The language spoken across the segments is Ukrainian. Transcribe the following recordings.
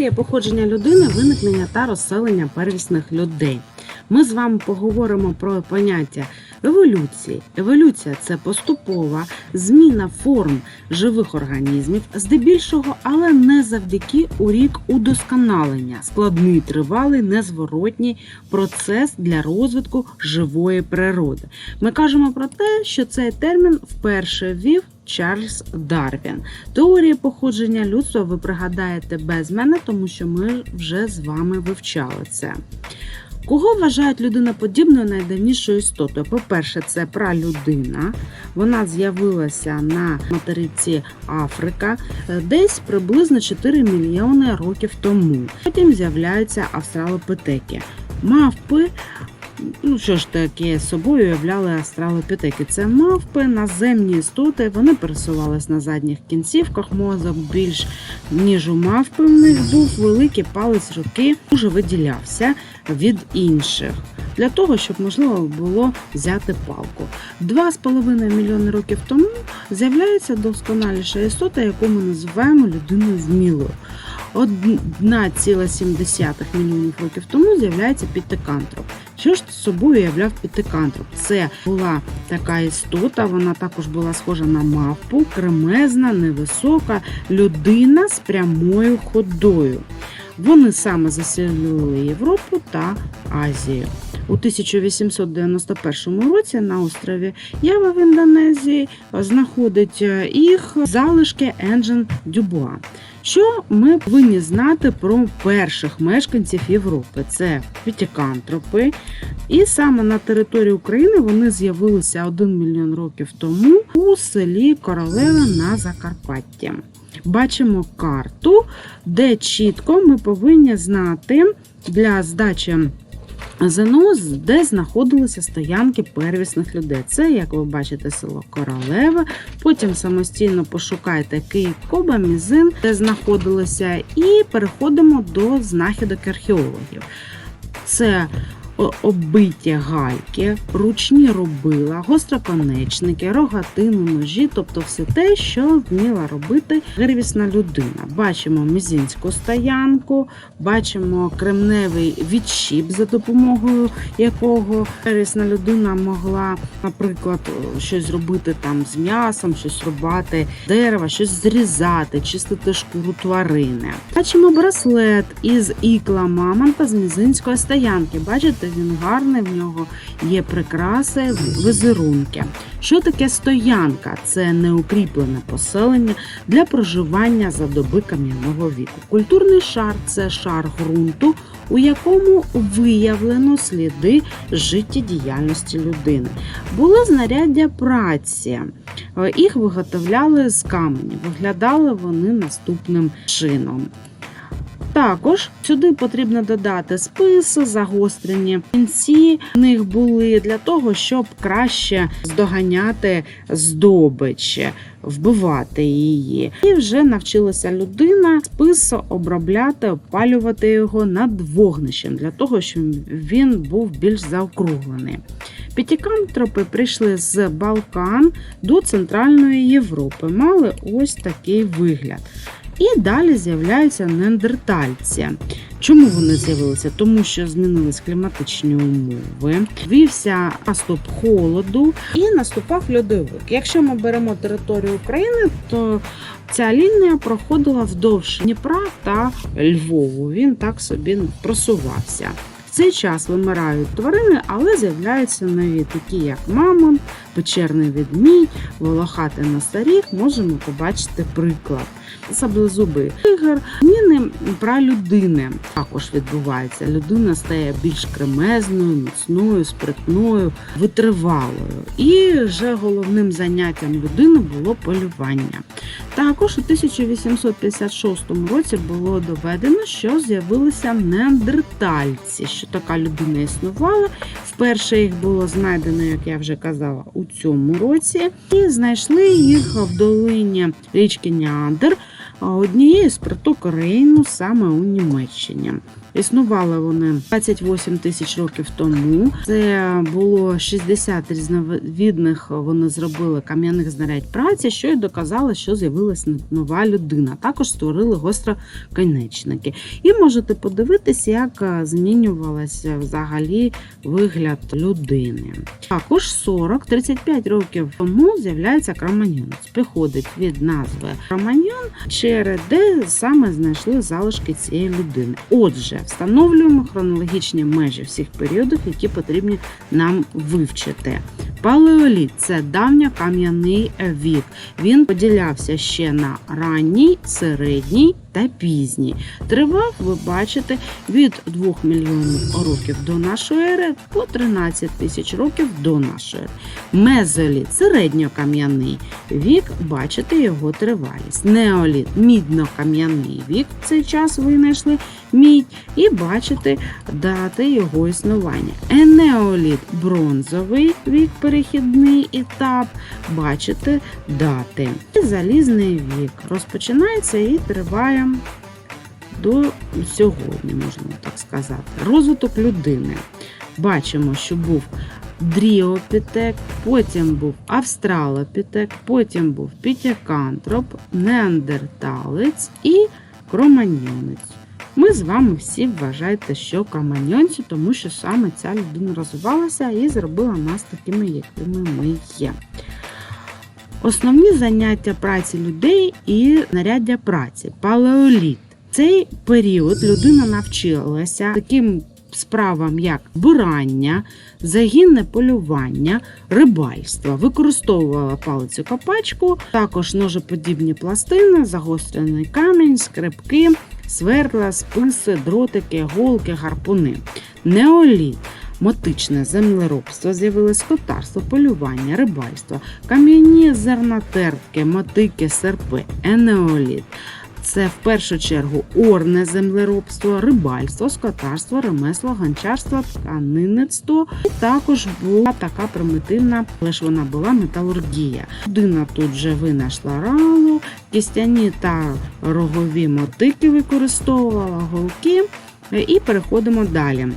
Теорія походження людини, виникнення та розселення первісних людей. Ми з вами поговоримо про поняття еволюції. Еволюція це поступова зміна форм живих організмів, здебільшого, але не завдяки у рік удосконалення, складний, тривалий, незворотній процес для розвитку живої природи. Ми кажемо про те, що цей термін вперше ввів Чарльз Дарвін. Теорії походження людства ви пригадаєте без мене, тому що ми вже з вами вивчали це. Кого вважають людиноподібною найдавнішою істотою? По-перше, це пралюдина. Вона з'явилася на материці Африка е, десь приблизно 4 мільйони років тому. Потім з'являються австралопитеки. Мавпи Ну, що ж таке собою являли астралопітеки? Це мавпи, наземні істоти. Вони пересувались на задніх кінцівках. Мозок більш ніж у мавпи. У них був великий палець руки, дуже виділявся від інших. Для того, щоб можливо було взяти палку. Два з половиною мільйони років тому з'являється досконаліша істота, яку ми називаємо людиною вмілою. 1,7 мільйонів років тому з'являється пітекантроп. Що ж собою являв пітекантроп? Це була така істота, вона також була схожа на мавпу, кремезна, невисока людина з прямою ходою. Вони саме заселили Європу та Азію. У 1891 році на острові Ява в Індонезії знаходить їх залишки Енджен Дюбуа. Що ми повинні знати про перших мешканців Європи? Це пітікантропи, і саме на території України вони з'явилися 1 мільйон років тому у селі Королеве на Закарпатті. Бачимо карту, де чітко ми повинні знати для здачі ЗНО, де знаходилися стоянки первісних людей. Це, як ви бачите, село Королеве. Потім самостійно пошукайте Київ, Коба, Мізин, де знаходилися, і переходимо до знахідок археологів. Це оббиті гайки, ручні робила, гостроконечники, рогатини, ножі, тобто все те, що вміла робити первісна людина. Бачимо мізинську стоянку, бачимо кремневий відщіп, за допомогою якого первісна людина могла, наприклад, щось зробити там з м'ясом, щось рубати дерева, щось зрізати, чистити шкуру тварини. Бачимо браслет із ікла мамонта з мізинської стоянки. Бачите, він гарний, в нього є прикраси, візерунки. Що таке стоянка? Це неукріплене поселення для проживання за доби кам'яного віку. Культурний шар це шар ґрунту, у якому виявлено сліди життєдіяльності людини. Були знаряддя праці, їх виготовляли з каменю. Виглядали вони наступним чином. Також сюди потрібно додати списи, загострені кінці в них були для того, щоб краще здоганяти здобич, вбивати її. І вже навчилася людина спис обробляти, опалювати його над вогнищем, для того, щоб він був більш заокруглений. П'ятикантропи прийшли з Балкан до Центральної Європи. Мали ось такий вигляд. І далі з'являються неандертальці. Чому вони з'явилися? Тому що змінились кліматичні умови, вівся наступ холоду і наступав льодовик. Якщо ми беремо територію України, то ця лінія проходила вдовж Дніпра та Львову. Він так собі просувався. Цей час вимирають тварини, але з'являються нові, такі як мамон, печерний ведмідь, волохати носоріг. Можемо побачити приклад. Саблезубий тигр, зміни про людини також відбуваються. Людина стає більш кремезною, міцною, спритною, витривалою. І вже головним заняттям людини було полювання. Також у 1856 році було доведено, що з'явилися неандертальці, що така людина існувала. Вперше їх було знайдено, як я вже казала, у цьому році, і знайшли їх в долині річки Неандер, однієї з приток Рейну саме у Німеччині. Існували вони 28 тисяч років тому. Це було 60 різновидних. Вони зробили кам'яних знарядь праці, що й доказало, що з'явилася нова людина. Також створили гостроконечники. І можете подивитися, як е, змінювалася взагалі вигляд людини. Також 40-35 років тому з'являється кроманьонець. Приходить від назви кроманьон, через де саме знайшли залишки цієї людини. Отже, встановлюємо хронологічні межі всіх періодів, які потрібні нам вивчити. Палеоліт це давньокам'яний вік. Він поділявся ще на ранній, середній та пізній. Тривав, ви бачите, від 2 мільйонів років до нашої ери по 13 тисяч років до нашої. ери. Мезоліт середньокам'яний вік, бачите його тривалість. Неоліт мідно-кам'яний вік. В цей час винайшли мідь і бачите дати його існування. Енеоліт бронзовий вік, перехідний етап. Бачите дати. І залізний вік розпочинається і триває до сьогодні, можна так сказати. Розвиток людини. Бачимо, що був дріопітек, потім був австралопітек, потім був пітякантроп, неандерталець і кроманьйонець. Ми з вами всі вважаєте, що кроманьйонці, тому що саме ця людина розвивалася і зробила нас такими, якими ми є. Основні заняття праці людей і знаряддя праці палеоліт. Цей період людина навчилася таким справам, як бурання, загінне полювання, рибальство, використовувала палицю копачку, також ножеподібні пластини, загострений камінь, скрипки, сверла, списи, дротики, голки, гарпуни. Неоліт. Мотичне землеробство з'явилось скотарство, полювання, рибальство, кам'яні зернотертки, мотики, серпи, енеоліт. Це в першу чергу орне землеробство, рибальство, скотарство, ремесло, гончарство, тканинництво. Також була така примітивна, але ж вона була металургія. Людина тут вже винайшла ралу, кістяні та рогові мотики використовувала голки. І переходимо далі.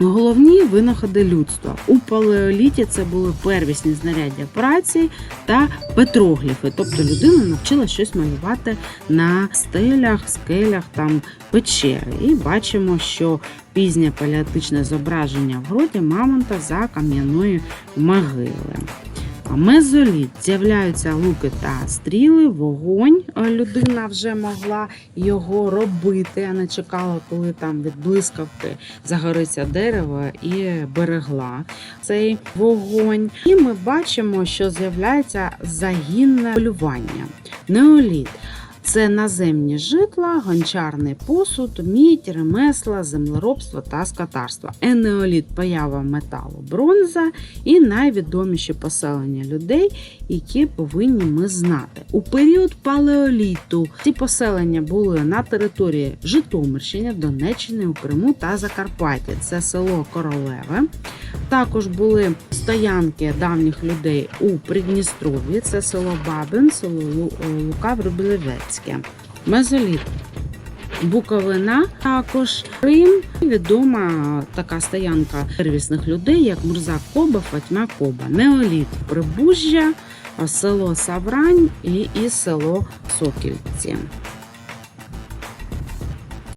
Головні винаходи людства у палеоліті це були первісні знаряддя праці та петрогліфи. Тобто людина навчила щось малювати на стелях, скелях, там печери. І бачимо, що пізнє палеолітичне зображення в гроті мамонта за кам'яної могили. Мезоліт з'являються луки та стріли, вогонь. Е, Людина вже могла його робити, а не чекала, коли там від блискавки загориться дерево і берегла цей вогонь. І ми бачимо, що з'являється загінне полювання. Неоліт. Це наземні житла, гончарний посуд, мідь, ремесла, землеробство та скотарство. Енеоліт поява металу, бронза і найвідоміші поселення людей, які повинні ми знати. У період палеоліту ці поселення були на території Житомирщини, Донеччини, у Криму та Закарпаття. Це село Королеве. Також були стоянки давніх людей у Придністров'ї, це село Бабин, село Лу- Лука Врублевецьке. Мезоліт. Буковина, також Крим, відома така стоянка первісних людей, як Мурза Коба, Фатьма Коба, Неоліт, Прибужжя, село Саврань і, і село Сокільці.